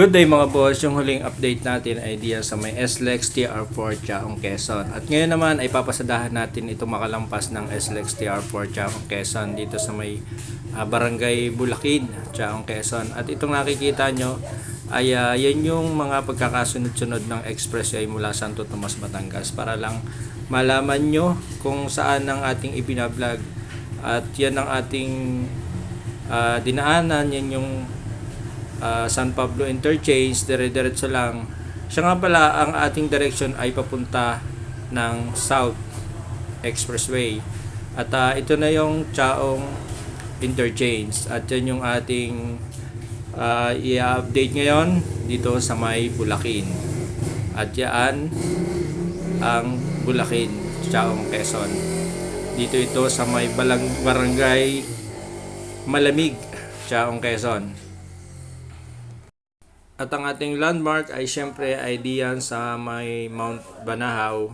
Good day mga boss, yung huling update natin ay diyan sa may SLEX TR4 Chaong Quezon. At ngayon naman ay papasadahan natin itong makalampas ng SLEX TR4 Chaong Quezon dito sa may ah, Barangay Bulakin, Chaong Quezon. At itong nakikita nyo ay ah, yan yung mga pagkakasunod-sunod ng expressway mula Santo Tomas, Batangas para lang malaman nyo kung saan ang ating ibinablog at yan ang ating ah, dinaanan, yan yung ah, San Pablo Interchange, dire-diretso lang. Siya nga pala, ang ating direction ay papunta ng South Expressway. At ah, ito na yung Chaong Interchange. At yan yung ating ah, i-update ngayon dito sa may Bulakin. At yan ang Bulakin, Chaong Quezon. Dito ito sa may balang barangay Malamig, Chaong Quezon. At ang ating landmark ay syempre ay diyan sa may Mount Banahaw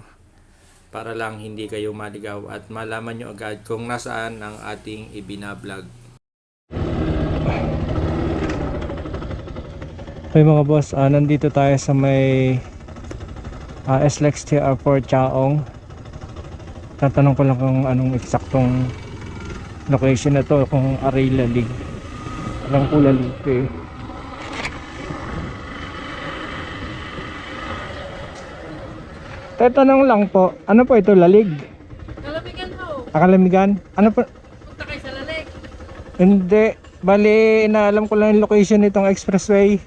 para lang hindi kayo maligaw at malaman nyo agad kung nasaan ang ating ibinablog. Okay mga boss, ah, nandito tayo sa may uh, SLEX TR4 Chaong. Tatanong ko lang kung anong eksaktong location na to, kung Aray Lalig. Alam ko Lalig eh. Tatanong lang po, ano po ito Lalig? Kalamigan mo. Akalamigan? Ano po? Punta kayo sa laleg. Hindi. Bali, inaalam ko lang yung location nitong expressway.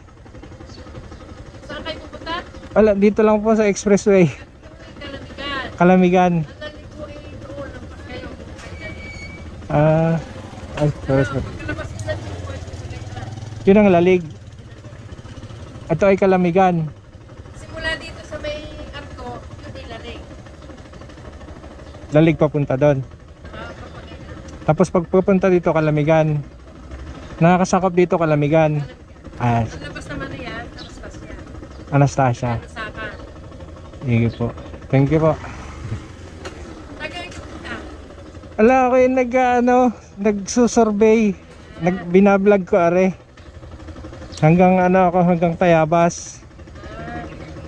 Saan kayo pupunta? Wala, dito lang po sa expressway. Kalamigan. Kalamigan. Lalig. Ah, ay, sorry, sorry. Pagkalabas ng lalig ko ay pupunta kayo. Yun ang lalig. Ito ay kalamigan. Simula dito sa may arko, yun ay lalig. Lalig papunta doon. Ah. Tapos pag pupunta dito kalamigan. Nakakasakop dito kalamigan. Ah, labas naman na yan, Anastasia. Anastasia. Saka. Sige po. Thank you po. Taga ito punta. Ala, ako yung nag, ano, nagsusurvey. Nag, binablog ko are. Hanggang ano ako, hanggang Tayabas.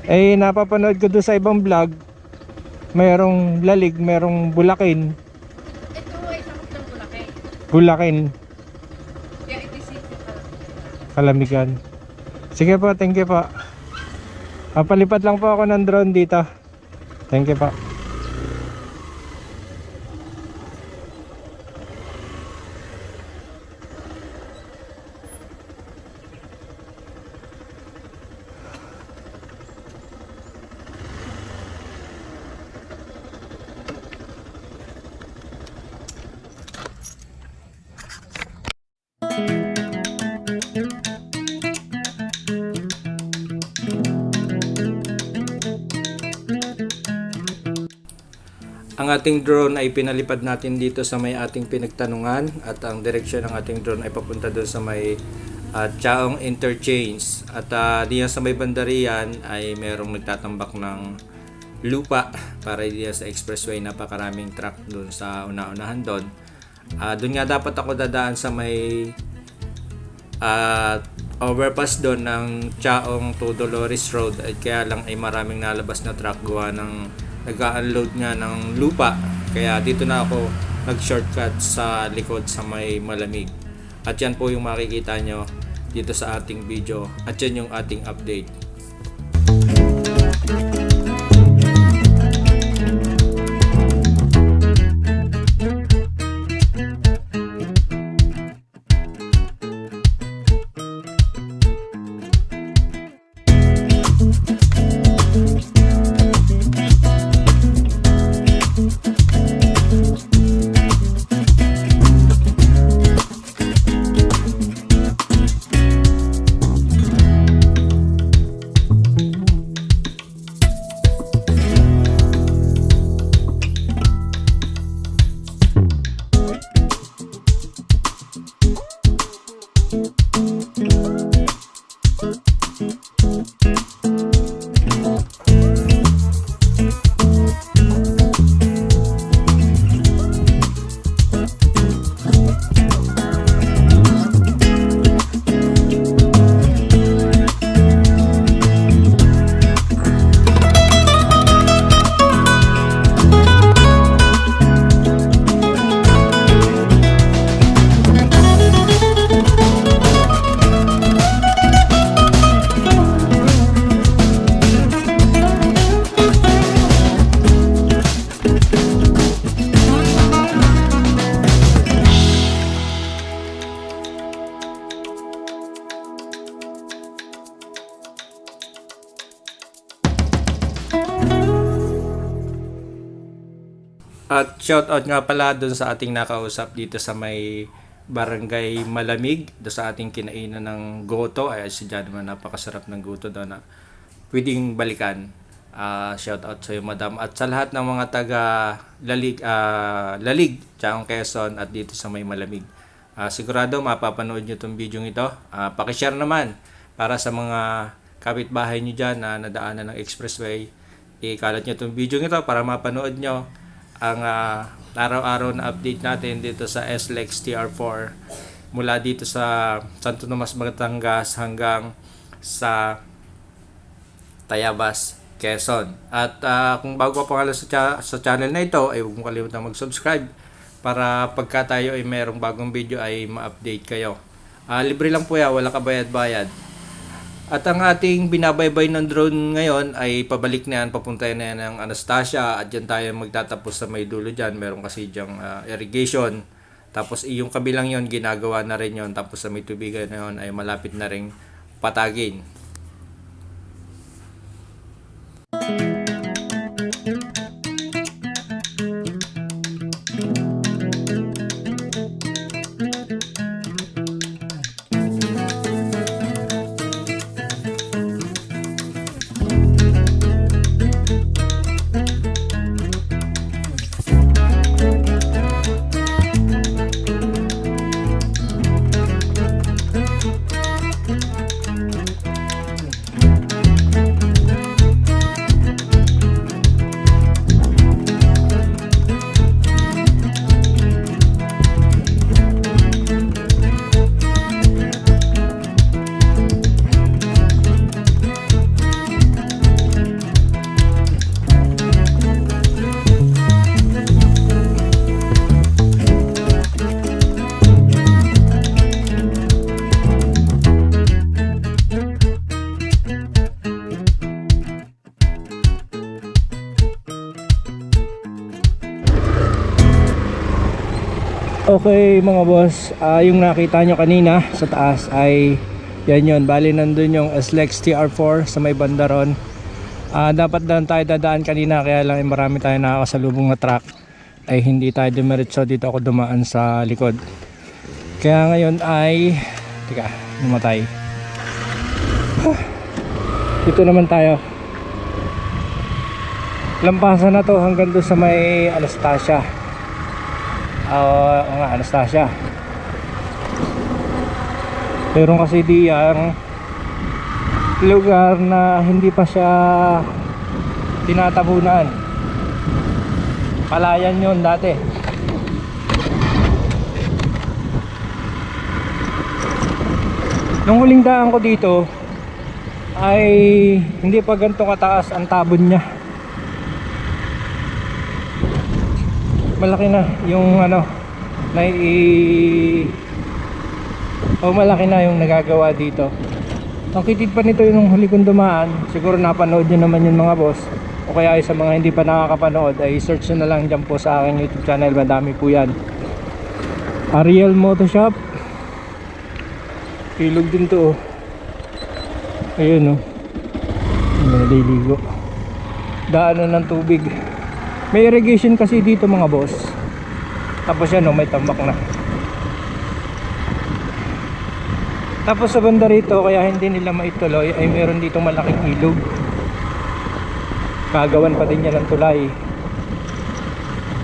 Eh, napapanood ko doon sa ibang vlog. Mayroong lalig, mayroong bulakin. Ito ay sakop ng Bulacay. Bulakin. Kaya itisip ko ka. Kalamigan. Sige po, thank you po. Ah, palipad lang po ako ng drone dito. Thank you po. Ating drone ay pinalipad natin dito sa may ating pinagtanungan at ang direksyon ng ating drone ay papunta doon sa may ah, Chaong Interchange. At uh, diyan sa may bandarian ay merong nagtatambak ng lupa para diyan sa expressway. Napakaraming truck doon sa una-unahan doon. Ah, doon nga dapat ako dadaan sa may at overpass doon ng Chaong to Dolores Road. At kaya lang ay maraming nalabas na truck gawa ng nag-unload nga ng lupa. Kaya dito na ako nag-shortcut sa likod sa may malamig. At yan po yung makikita nyo dito sa ating video. At yan yung ating update At shoutout nga pala dun sa ating nakausap dito sa may barangay Malamig, do sa ating kinainan ng goto. Ay, si John naman napakasarap ng goto daw na pwedeng balikan. Ah, shoutout sa iyo, madam. At sa lahat ng mga taga Lalig, ah, Lalig, Chaong Quezon at dito sa may Malamig. Ah, sigurado mapapanood nyo itong video ito. Ah, pakishare naman para sa mga kapitbahay nyo dyan na nadaanan ng expressway. Ikalat nyo itong video ito para mapanood nyo ang ah, araw-araw na update natin dito sa SLEX TR4 mula dito sa Santo Tomas, Batangas hanggang sa Tayabas, Quezon. At ah, kung bago pa nga sa, cha- sa channel na ito, ay huwag mo kalimutan mag-subscribe para pagka tayo ay merong bagong video ay ma-update kayo. Ah, libre lang po yan, wala ka bayad-bayad. At ang ating binabaybay ng drone ngayon ay pabalik na yan, papunta na yan ng Anastasia at dyan tayo magtatapos sa may dulo dyan. Meron kasi dyang ah, irrigation. Tapos yung kabilang yon ginagawa na rin yon Tapos sa may tubigan na yon ay malapit na ring patagin. Okay mga boss, ah, yung nakita nyo kanina sa taas ay yan yun, bali nandun yung SLEX TR4 sa may bandaron Ah, dapat doon tayo dadaan kanina kaya lang eh, marami tayo nakakasalubong na truck. Ay hindi tayo dumiretso. Dito ako dumaan sa likod. Kaya ngayon ay tika, namatay. Huh. dito naman tayo. Lampasan na to hanggang doon sa may Anastasia Oo nga, Anastasia. Meron kasi di lugar na hindi pa siya tinatabunan. Palayan yon dati. Nung huling daan ko dito ay hindi pa ganito kataas ang tabon niya. Malaki na yung ano na i o malaki na yung nagagawa dito. Ang kitid pa nito yung huli kong dumaan siguro napanood nyo naman yun mga boss. O kaya ay sa mga hindi pa nakakapanood ay search na lang dyan po sa aking youtube channel madami po yan. Ariel Motoshop ilog din to oh. Ayun oh. Naliligo. Daanan ng tubig may irrigation kasi dito mga boss. Tapos yan oh, may tambak na. Tapos sa banda rito, kaya hindi nila maituloy, ay meron dito malaking ilog. Kagawan pa din yan ng tulay.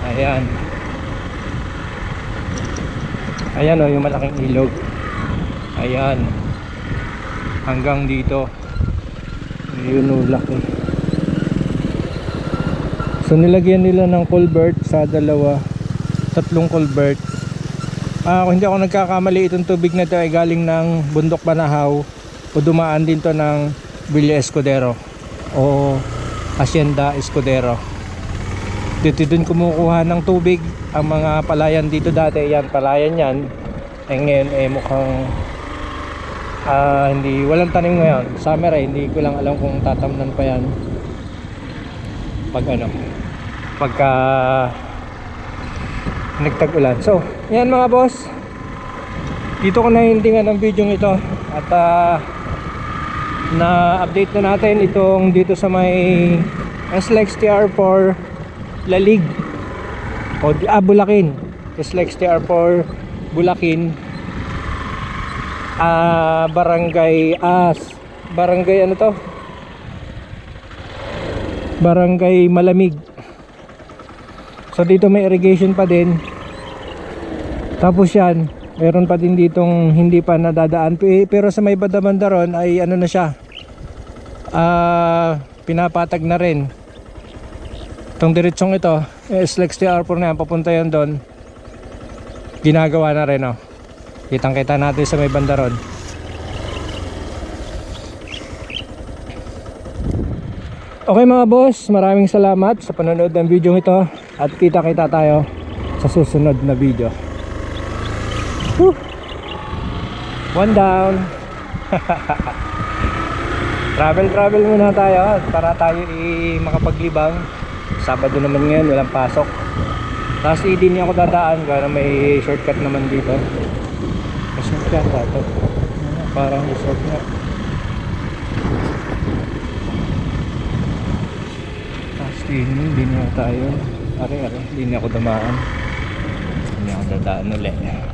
Ayan. Ayan oh, yung malaking ilog. Ayan. Hanggang dito. Yun oh, laki. So nilagyan nila ng culvert sa dalawa, tatlong culvert. Ah, kung hindi ako nagkakamali, itong tubig na ito ay galing ng Bundok Banahaw o dumaan din to ng Villa Escudero o Hacienda Escudero. Dito din kumukuha ng tubig ang mga palayan dito dati. Yan, palayan yan. Eh ngayon eh mukhang ah, hindi, walang tanim ngayon. Summer eh, hindi ko lang alam kung tatamnan pa yan pag ano pagka nagtag-ulan so yan mga boss dito ko nahintingan ang video ito at ah, na update na natin itong dito sa may SLEX TR4 Lalig O, ah, Bulakin. SLEX TR4 Bulakin. Ah, barangay As. Barangay ano to? Barangay Malamig. So dito may irrigation pa din. Tapos yan, meron pa din ditong hindi pa nadadaan. Pe- Pero sa may banda-banda ron ay ano na siya. Ah, pinapatag na rin. Itong diretsong ito, eh, SLEX TR4 na yan, papunta yan doon. Ginagawa na rin oh. Kitang kita natin sa may banda ron. Okay mga boss, maraming salamat sa panonood ng video ito at kita-kita tayo sa susunod na video. Whew. One down. travel travel muna tayo para tayo i makapaglibang. Sabado naman ngayon, walang pasok. Tapos hindi niya ako dadaan kaya may shortcut naman dito. May shortcut ito. Parang resort nga. Tapos din, hindi na tayo. Are, are, hindi na ako dumaan. Hindi ako dadaan ulit.